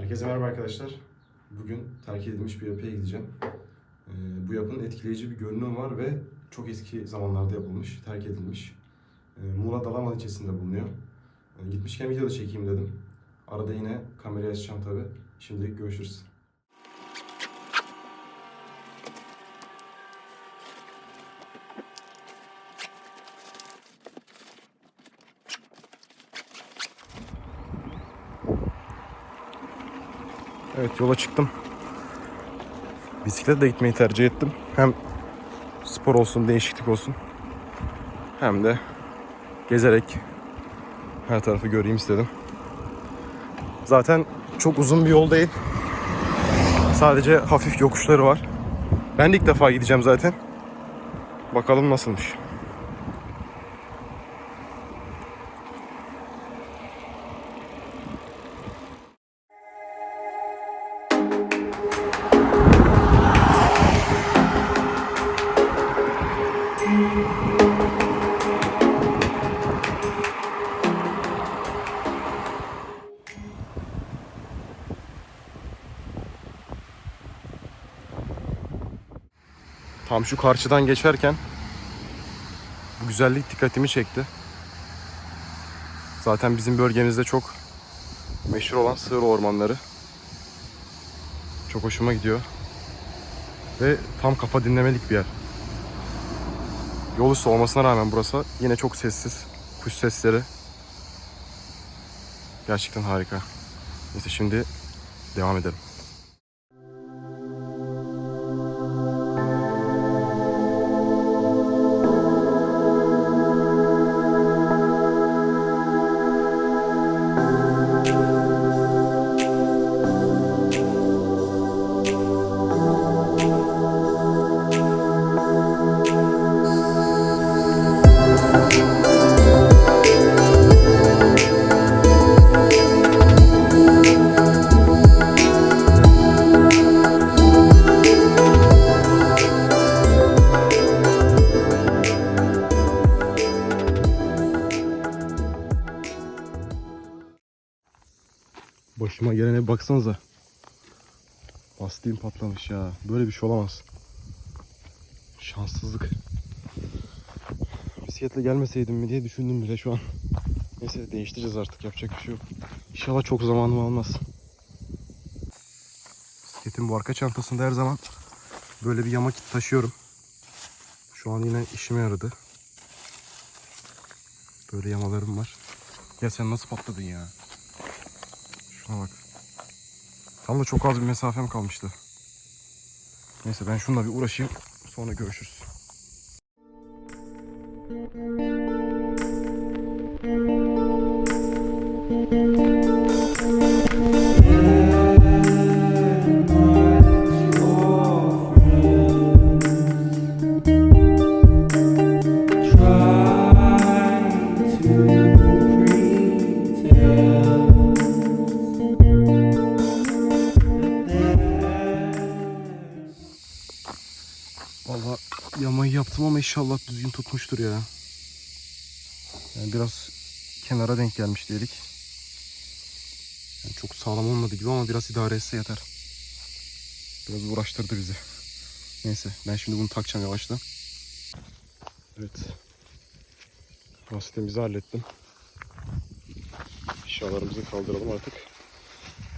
Herkese merhaba arkadaşlar. Bugün terk edilmiş bir yapıya gideceğim. Ee, bu yapının etkileyici bir görünümü var ve çok eski zamanlarda yapılmış, terk edilmiş. Ee, Muğla Dalaman ilçesinde bulunuyor. Ee, gitmişken video da çekeyim dedim. Arada yine kamerayı açacağım tabi. Şimdilik görüşürüz. Evet yola çıktım. Bisikletle gitmeyi tercih ettim. Hem spor olsun, değişiklik olsun. Hem de gezerek her tarafı göreyim istedim. Zaten çok uzun bir yol değil. Sadece hafif yokuşları var. Ben de ilk defa gideceğim zaten. Bakalım nasılmış. Tam şu karşıdan geçerken bu güzellik dikkatimi çekti. Zaten bizim bölgemizde çok meşhur olan sığır ormanları. Çok hoşuma gidiyor. Ve tam kafa dinlemelik bir yer. Yol üstü olmasına rağmen burası yine çok sessiz. Kuş sesleri. Gerçekten harika. Neyse şimdi devam edelim. Baksanıza. Lastiğim patlamış ya. Böyle bir şey olamaz. Şanssızlık. Bisikletle gelmeseydim mi diye düşündüm bile şu an. Neyse değiştireceğiz artık yapacak bir şey yok. İnşallah çok zamanım almaz. Bisikletin bu arka çantasında her zaman böyle bir yama kit taşıyorum. Şu an yine işime yaradı. Böyle yamalarım var. Ya sen nasıl patladın ya? Şuna bak. Tam da çok az bir mesafem kalmıştı. Neyse ben şununla bir uğraşayım. Sonra görüşürüz. Valla yamayı yaptım ama inşallah düzgün tutmuştur ya. Yani biraz kenara denk gelmiş diyelik. Yani çok sağlam olmadı gibi ama biraz idare etse yeter. Biraz uğraştırdı bizi. Neyse ben şimdi bunu takacağım yavaştan. Evet. Lastiğimizi hallettim. Eşyalarımızı kaldıralım artık.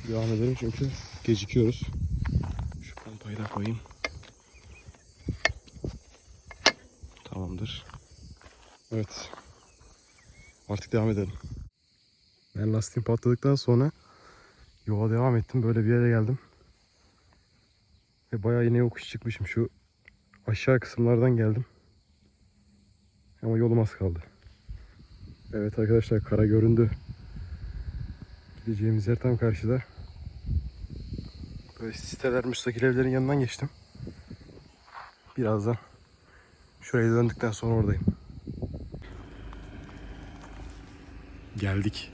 Devam edelim çünkü gecikiyoruz. Şu pompayı da koyayım. Tamamdır. Evet. Artık devam edelim. Ben lastiğim patladıktan sonra yola devam ettim. Böyle bir yere geldim. Ve bayağı yine yokuş çıkmışım. Şu aşağı kısımlardan geldim. Ama yolum az kaldı. Evet arkadaşlar kara göründü. Gideceğimiz yer tam karşıda. Böyle siteler, müstakil evlerin yanından geçtim. Birazdan Şuraya döndükten sonra oradayım. Geldik.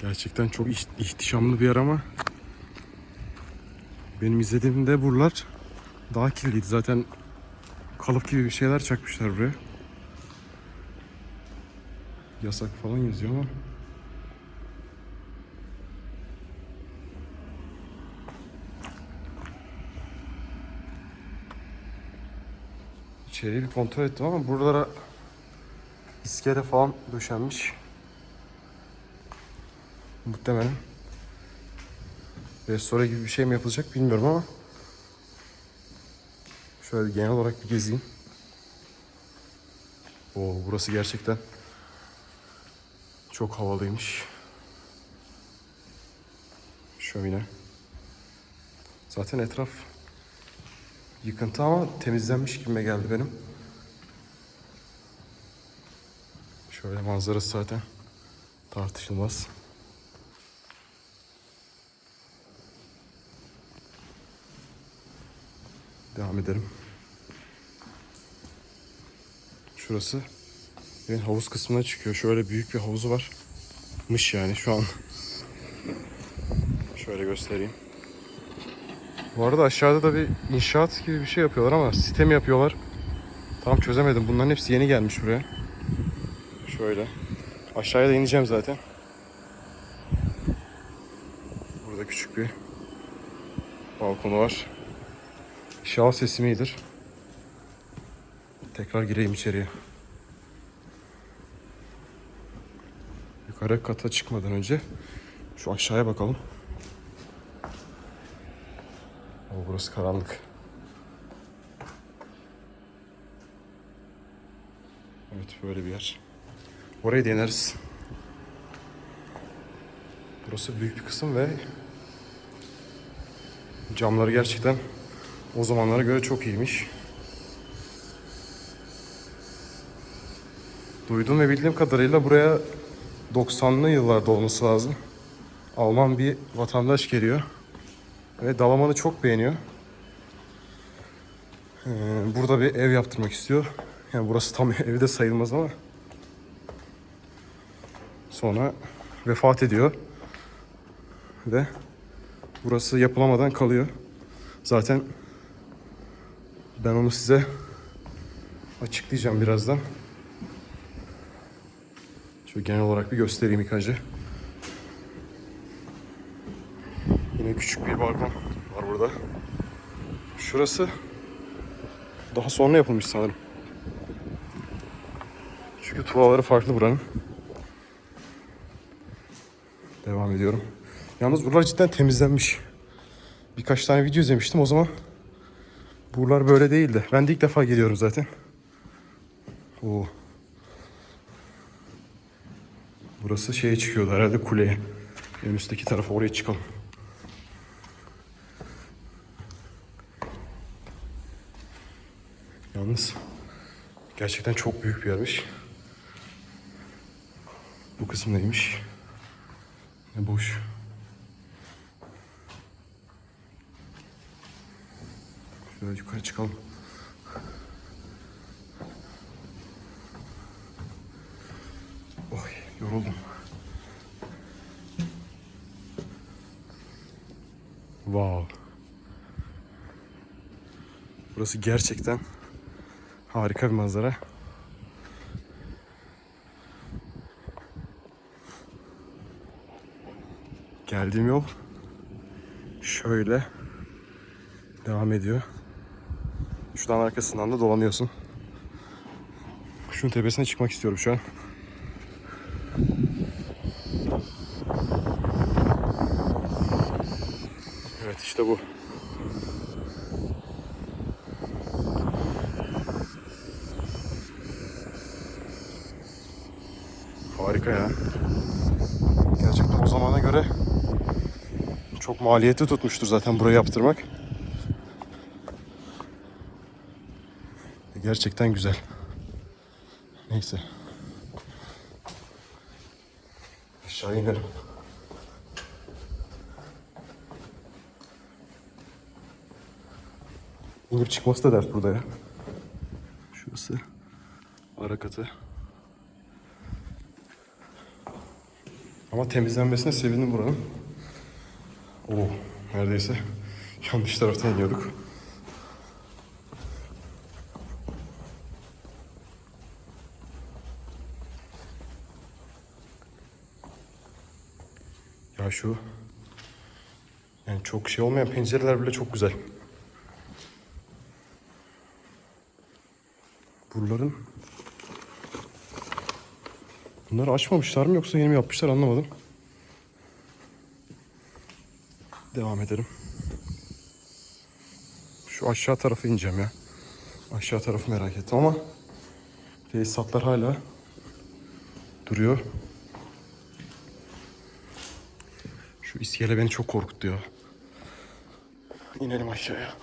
Gerçekten çok iht- ihtişamlı bir yer ama benim izlediğimde buralar daha kirliydi. Zaten kalıp gibi bir şeyler çakmışlar buraya. Yasak falan yazıyor ama İçeriği bir kontrol ettim ama buralara iskele falan döşenmiş. Muhtemelen restore gibi bir şey mi yapılacak bilmiyorum ama şöyle genel olarak bir gezeyim. Oo burası gerçekten çok havalıymış. Şömine. Zaten etraf yıkıntı ama temizlenmiş gibime geldi benim. Şöyle manzarası zaten tartışılmaz. Devam edelim. Şurası evin havuz kısmına çıkıyor. Şöyle büyük bir havuzu var. Mış yani şu an. Şöyle göstereyim. Bu arada aşağıda da bir inşaat gibi bir şey yapıyorlar ama site mi yapıyorlar? Tam çözemedim. Bunların hepsi yeni gelmiş buraya. Şöyle. Aşağıya da ineceğim zaten. Burada küçük bir balkonu var. İnşallah sesim iyidir. Tekrar gireyim içeriye. Yukarı kata çıkmadan önce şu aşağıya bakalım. O burası karanlık. Evet böyle bir yer. Orayı deneriz. Burası büyük bir kısım ve camları gerçekten o zamanlara göre çok iyiymiş. Duyduğum ve bildiğim kadarıyla buraya 90'lı yıllarda olması lazım. Alman bir vatandaş geliyor. Ve Dalaman'ı çok beğeniyor. Ee, burada bir ev yaptırmak istiyor. Yani burası tam evde sayılmaz ama. Sonra vefat ediyor. Ve burası yapılamadan kalıyor. Zaten ben onu size açıklayacağım birazdan. Şöyle genel olarak bir göstereyim ilk önce. Yine küçük bir balkon var burada. Şurası daha sonra yapılmış sanırım. Çünkü tuvaları farklı buranın. Devam ediyorum. Yalnız buralar cidden temizlenmiş. Birkaç tane video izlemiştim o zaman. Buralar böyle değildi. Ben de ilk defa geliyorum zaten. Oo. Burası şeye çıkıyordu herhalde kuleye. En üstteki tarafa oraya çıkalım. Yalnız gerçekten çok büyük bir yermiş. Bu kısım neymiş? Ne boş. Şöyle yukarı çıkalım. Oy yoruldum. Wow. Burası gerçekten harika bir manzara. Geldiğim yol şöyle devam ediyor. Şuradan arkasından da dolanıyorsun. Şunun tepesine çıkmak istiyorum şu an. Evet işte bu. Harika ya. Gerçekten o zamana göre çok maliyetli tutmuştur zaten burayı yaptırmak. Gerçekten güzel. Neyse. Aşağı inerim. İnip çıkması da dert burada ya. Şurası ara katı. Ama temizlenmesine sevindim buranın. Oo, neredeyse yanlış taraftan iniyorduk. Ya şu yani çok şey olmayan pencereler bile çok güzel. Buraların Bunları açmamışlar mı yoksa yeni mi yapmışlar anlamadım. Devam edelim. Şu aşağı tarafı ineceğim ya. Aşağı tarafı merak ettim ama tesisatlar hala duruyor. Şu iskele beni çok korkuttu ya. İnelim aşağıya.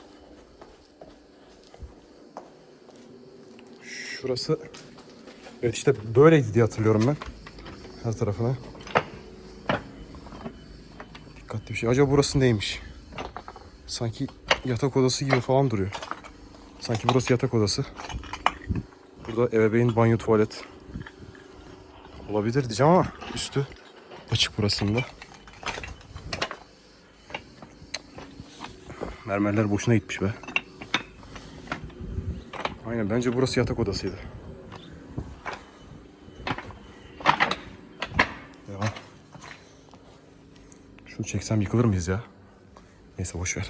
Şurası Evet işte böyleydi diye hatırlıyorum ben. Her tarafına. Dikkatli bir şey. Acaba burası neymiş? Sanki yatak odası gibi falan duruyor. Sanki burası yatak odası. Burada ebeveyn banyo tuvalet. Olabilir diyeceğim ama üstü açık burasında. Mermerler boşuna gitmiş be. Aynen bence burası yatak odasıydı. Çeksem yıkılır mıyız ya? Neyse boş ver.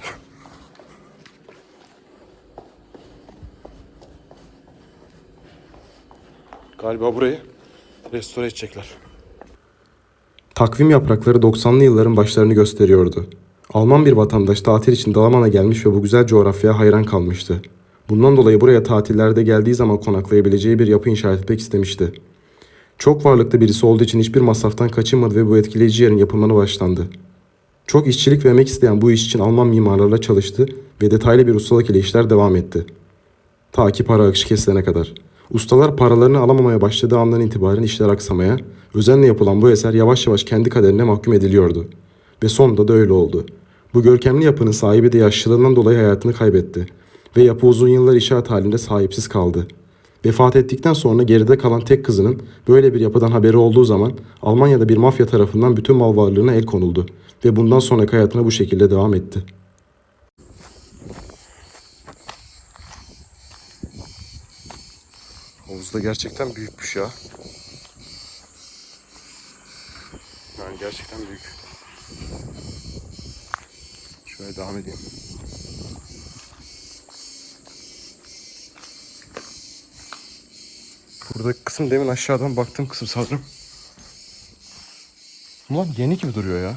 Galiba burayı restore edecekler. Takvim yaprakları 90'lı yılların başlarını gösteriyordu. Alman bir vatandaş tatil için Dalaman'a gelmiş ve bu güzel coğrafyaya hayran kalmıştı. Bundan dolayı buraya tatillerde geldiği zaman konaklayabileceği bir yapı inşa etmek istemişti. Çok varlıklı birisi olduğu için hiçbir masraftan kaçınmadı ve bu etkileyici yerin yapılmanı başlandı. Çok işçilik ve emek isteyen bu iş için Alman mimarlarla çalıştı ve detaylı bir ustalık ile işler devam etti. Ta ki para akışı kesilene kadar. Ustalar paralarını alamamaya başladığı andan itibaren işler aksamaya, özenle yapılan bu eser yavaş yavaş kendi kaderine mahkum ediliyordu. Ve sonunda da öyle oldu. Bu görkemli yapının sahibi de yaşlılığından dolayı hayatını kaybetti. Ve yapı uzun yıllar inşaat halinde sahipsiz kaldı. Vefat ettikten sonra geride kalan tek kızının böyle bir yapıdan haberi olduğu zaman Almanya'da bir mafya tarafından bütün mal varlığına el konuldu. Ve bundan sonraki hayatına bu şekilde devam etti. Havuz da gerçekten büyükmüş ya. Yani gerçekten büyük. Şöyle devam edeyim. Burada kısım demin aşağıdan baktığım kısım sanırım. Ulan yeni gibi duruyor ya.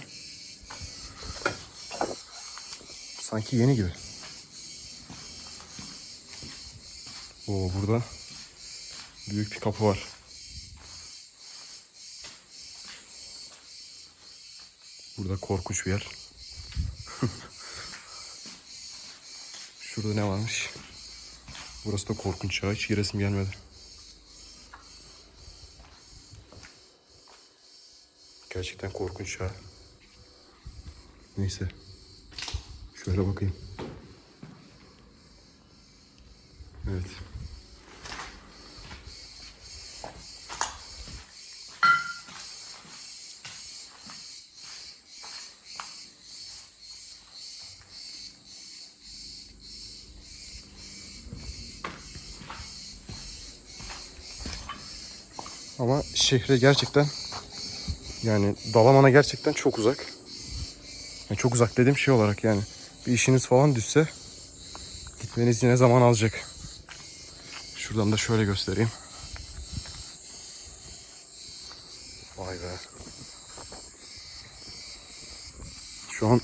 Sanki yeni gibi. Oo burada Büyük bir kapı var. Burada korkunç bir yer. Şurada ne varmış? Burası da korkunç ya. Hiç giresim gelmedi. Gerçekten korkunç ya. Neyse. Şöyle bakayım. Evet. Ama şehre gerçekten yani Dalaman'a gerçekten çok uzak. Yani çok uzak dediğim şey olarak yani bir işiniz falan düşse gitmeniz yine zaman alacak. Şuradan da şöyle göstereyim. Vay be. Şu an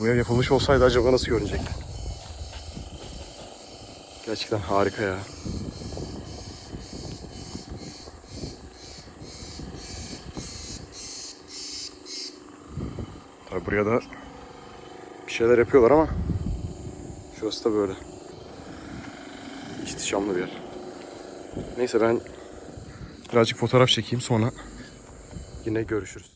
bu ev yapılmış olsaydı acaba nasıl görünecekti? Gerçekten harika ya. Tabi buraya da şeyler yapıyorlar ama şurası da böyle. İhtişamlı bir yer. Neyse ben birazcık fotoğraf çekeyim sonra yine görüşürüz.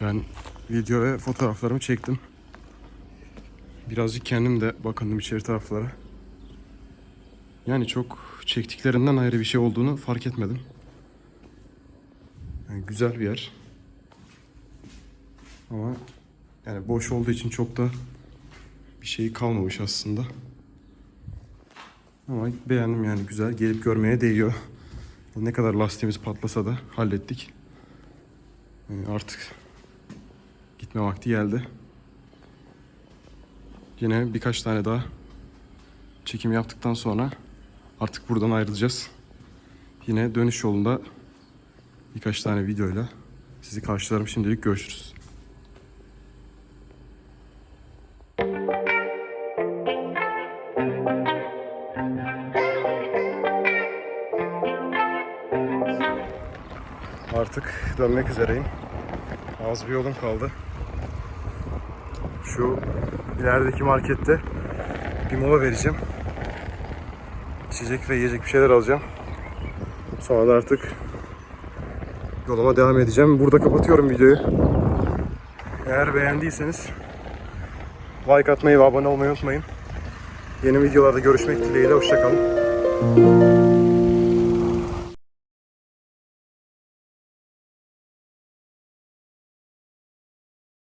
Ben video ve fotoğraflarımı çektim. Birazcık kendim de bakındım içeri taraflara. Yani çok çektiklerinden ayrı bir şey olduğunu fark etmedim. Yani güzel bir yer. Ama yani boş olduğu için çok da bir şey kalmamış aslında. Ama beğendim yani güzel. Gelip görmeye değiyor. Ne kadar lastiğimiz patlasa da hallettik. Yani artık gitme vakti geldi. Yine birkaç tane daha çekim yaptıktan sonra artık buradan ayrılacağız. Yine dönüş yolunda birkaç tane videoyla sizi karşılarım. Şimdilik görüşürüz. Artık dönmek üzereyim. Az bir yolum kaldı. Şu ilerideki markette bir mola vereceğim. İçecek ve yiyecek bir şeyler alacağım. Sonra da artık yoluma devam edeceğim. Burada kapatıyorum videoyu. Eğer beğendiyseniz like atmayı ve abone olmayı unutmayın. Yeni videolarda görüşmek dileğiyle. Hoşçakalın.